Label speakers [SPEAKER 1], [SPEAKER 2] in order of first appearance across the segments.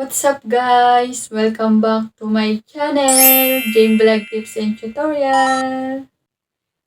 [SPEAKER 1] What's up guys? Welcome back to my channel, Jane Vlog Tips and Tutorial.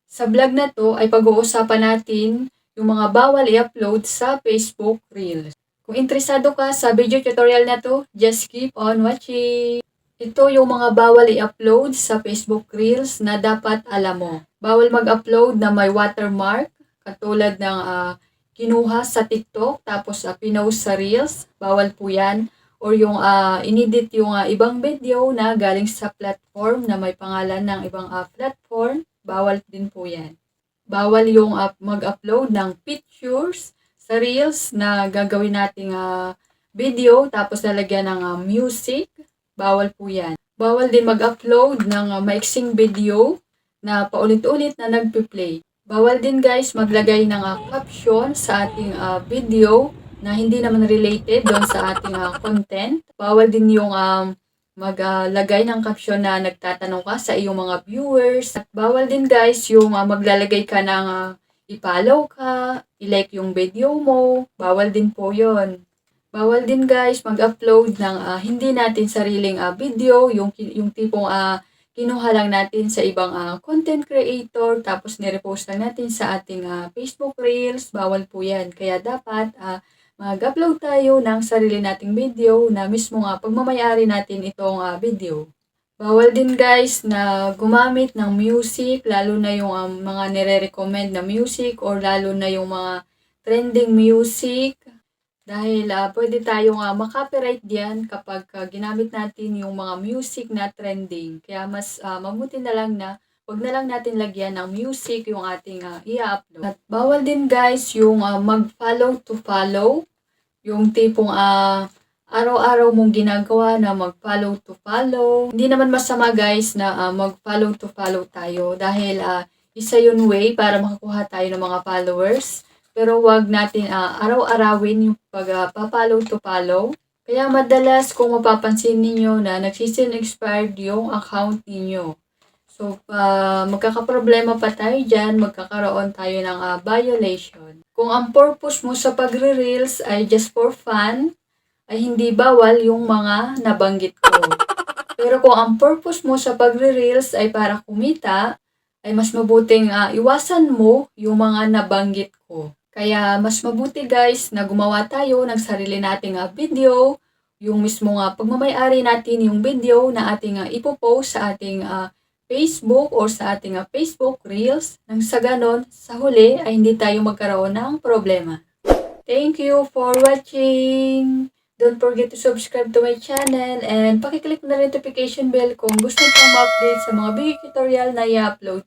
[SPEAKER 1] Sa vlog na to ay pag-uusapan natin yung mga bawal i-upload sa Facebook Reels. Kung interesado ka sa video tutorial na to, just keep on watching. Ito yung mga bawal i-upload sa Facebook Reels na dapat alam mo. Bawal mag-upload na may watermark, katulad ng ah, kinuha sa TikTok tapos uh, pinost sa Reels. Bawal po yan or yung ah, inedit yung ah, ibang video na galing sa platform na may pangalan ng ibang ah, platform, bawal din po yan. Bawal yung ah, mag-upload ng pictures sa Reels na gagawin nating ah, video tapos lalagyan ng ah, music, bawal po yan. Bawal din mag-upload ng ah, maiksing video na paulit-ulit na nagpi-play. Bawal din guys maglagay ng ah, caption sa ating ah, video na hindi naman related doon sa ating ah, content. Bawal din yung um, maglagay ng caption na nagtatanong ka sa iyong mga viewers. At bawal din guys yung ah, maglalagay ka ng ah, i-follow ka, i-like yung video mo. Bawal din po yon. Bawal din guys mag-upload ng ah, hindi natin sariling ah, video, yung, yung tipong ah, kinuha lang natin sa ibang ah, content creator tapos nirepost lang natin sa ating ah, Facebook Reels. Bawal po yan. Kaya dapat ah, mag-upload tayo ng sarili nating video na mismo nga pagmamayari natin itong ah, video. Bawal din guys na gumamit ng music, lalo na yung um, mga nire-recommend na music or lalo na yung mga trending music. Dahil ah, pwede tayong uh, makopyright diyan kapag ah, ginamit natin yung mga music na trending. Kaya mas ah, mabuti na lang na wag na lang natin lagyan ng music yung ating ah, i-upload. At bawal din guys yung ah, mag-follow to follow. Yung tipong ah, araw-araw mong ginagawa na mag-follow to follow. Hindi naman masama guys na ah, mag-follow to follow tayo dahil ah, isa yun way para makakuha tayo ng mga followers. Pero wag natin ah, araw-arawin yung pag-follow to follow. Kaya madalas kung mapapansin ninyo na nagsisin expired yung account ninyo. So, pa magkakaproblema pa tayo dyan, magkakaroon tayo ng ah, violation. Kung ang purpose mo sa pagre-reels ay just for fun, ay hindi bawal yung mga nabanggit ko. Pero kung ang purpose mo sa pagre-reels ay para kumita, ay mas mabuting ah, iwasan mo yung mga nabanggit ko. Kaya mas mabuti guys na gumawa tayo ng sarili nating ah, video, yung mismo nga pagmamayari natin yung video na ating ah, ipopost sa ating ah, Facebook or sa ating ah, Facebook Reels nang sa ganon, sa huli ay hindi tayo magkaroon ng problema. Thank you for watching! Don't forget to subscribe to my channel and pakiclick na rin notification bell kung gusto pang ma-update sa mga video tutorial na i-upload